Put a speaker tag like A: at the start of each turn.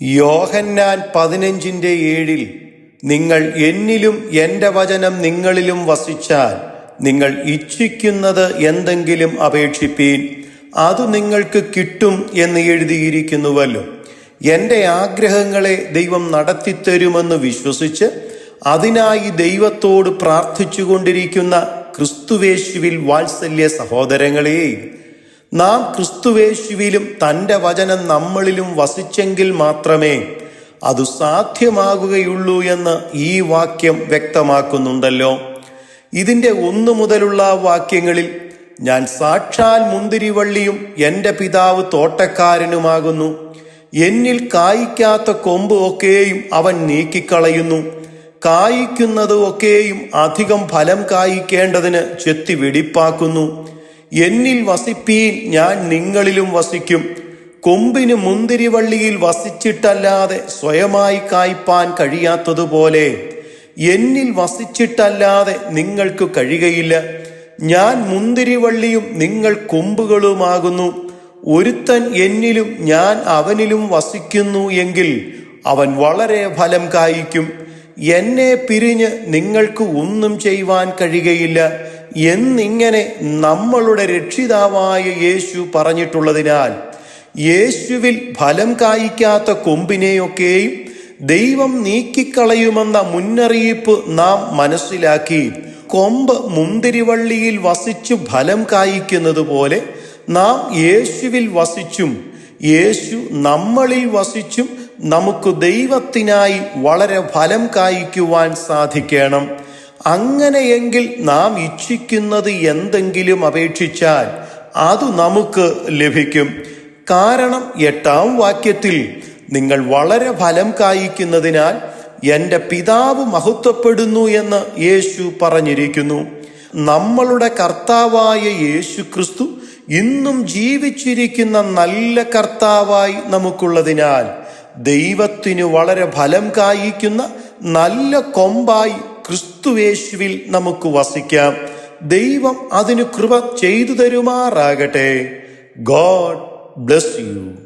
A: യോഹന്നാൻ പതിനഞ്ചിന്റെ ഏഴിൽ നിങ്ങൾ എന്നിലും എന്റെ വചനം നിങ്ങളിലും വസിച്ചാൽ നിങ്ങൾ ഇച്ഛിക്കുന്നത് എന്തെങ്കിലും അപേക്ഷിപ്പീൻ അത് നിങ്ങൾക്ക് കിട്ടും എന്ന് എഴുതിയിരിക്കുന്നുവല്ലോ. എന്റെ ആഗ്രഹങ്ങളെ ദൈവം നടത്തിത്തരുമെന്ന് വിശ്വസിച്ച് അതിനായി ദൈവത്തോട് പ്രാർത്ഥിച്ചുകൊണ്ടിരിക്കുന്ന ക്രിസ്തുവേശുവിൽ വാത്സല്യ സഹോദരങ്ങളെ നാം ക്രിസ്തുവേശുവിലും തന്റെ വചനം നമ്മളിലും വസിച്ചെങ്കിൽ മാത്രമേ അത് സാധ്യമാകുകയുള്ളൂ എന്ന് ഈ വാക്യം വ്യക്തമാക്കുന്നുണ്ടല്ലോ. ഇതിന്റെ ഒന്നു മുതലുള്ള വാക്യങ്ങളിൽ ഞാൻ സാക്ഷാൽ മുന്തിരിവള്ളിയും എന്റെ പിതാവ് തോട്ടക്കാരനുമാകുന്നു. എന്നിൽ കായ്ക്കാത്ത കൊമ്പ് ഒക്കെയും അവൻ നീക്കിക്കളയുന്നു. കായ്ക്കുന്നത് ഒക്കെയും അധികം ഫലം കായ്ക്കേണ്ടതിന് ചെത്തി വെടിപ്പാക്കുന്നു. എന്നിൽ വസിപ്പീൻ ഞാൻ നിങ്ങളിലും വസിക്കും. കൊമ്പിന് മുന്തിരിവള്ളിയിൽ വസിച്ചിട്ടല്ലാതെ സ്വയമായി കായ്പാൻ കഴിയാത്തതുപോലെ എന്നിൽ വസിച്ചിട്ടല്ലാതെ നിങ്ങൾക്ക് കഴിയുകയില്ല. ഞാൻ മുന്തിരിവള്ളിയും നിങ്ങൾ കൊമ്പുകളുമാകുന്നു. ഒരുത്തൻ എന്നിലും ഞാൻ അവനിലും വസിക്കുന്നു എങ്കിൽ അവൻ വളരെ ഫലം കായ്ക്കും. എന്നെ പിരിഞ്ഞ് നിങ്ങൾക്ക് ഒന്നും ചെയ്യുവാൻ കഴിയുകയില്ല. എന്നിങ്ങനെ നമ്മളുടെ രക്ഷിതാവായ യേശു പറഞ്ഞിട്ടുള്ളതിനാൽ യേശുവിൽ ഫലം കായ്ക്കാത്ത കൊമ്പിനെയൊക്കെയും ദൈവം നീക്കിക്കളയുമെന്ന മുന്നറിയിപ്പ് നാം മനസ്സിലാക്കി കൊമ്പ് മുന്തിരിവള്ളിയിൽ വസിച്ചു ഫലം കായ്ക്കുന്നത് പോലെ നാം യേശുവിൽ വസിച്ചും യേശു നമ്മളിൽ വസിച്ചും നമുക്ക് ദൈവത്തിനായി വളരെ ഫലം കായ്ക്കുവാൻ സാധിക്കണം. അങ്ങനെയെങ്കിൽ നാം ഇച്ഛിക്കുന്നത് എന്തെങ്കിലും അപേക്ഷിച്ചാൽ അത് നമുക്ക് ലഭിക്കും. കാരണം എട്ടാം വാക്യത്തിൽ നിങ്ങൾ വളരെ ഫലം കായ്ക്കുന്നതിനാൽ എന്റെ പിതാവ് മഹത്വപ്പെടുന്നു എന്ന് യേശു പറഞ്ഞിരിക്കുന്നു. നമ്മളുടെ കർത്താവായ യേശു ക്രിസ്തു ഇന്നും ജീവിച്ചിരിക്കുന്ന നല്ല കർത്താവായി നമുക്കുള്ളതിനാൽ ദൈവത്തിനു വളരെ ഫലം കായ്ക്കുന്ന നല്ല കൊമ്പായി ക്രിസ്തുവേശുവിൽ നമുക്ക് വസിക്കാം. ദൈവം അതിന് കൃപ ചെയ്തു തരുമാറാകട്ടെ. God bless you.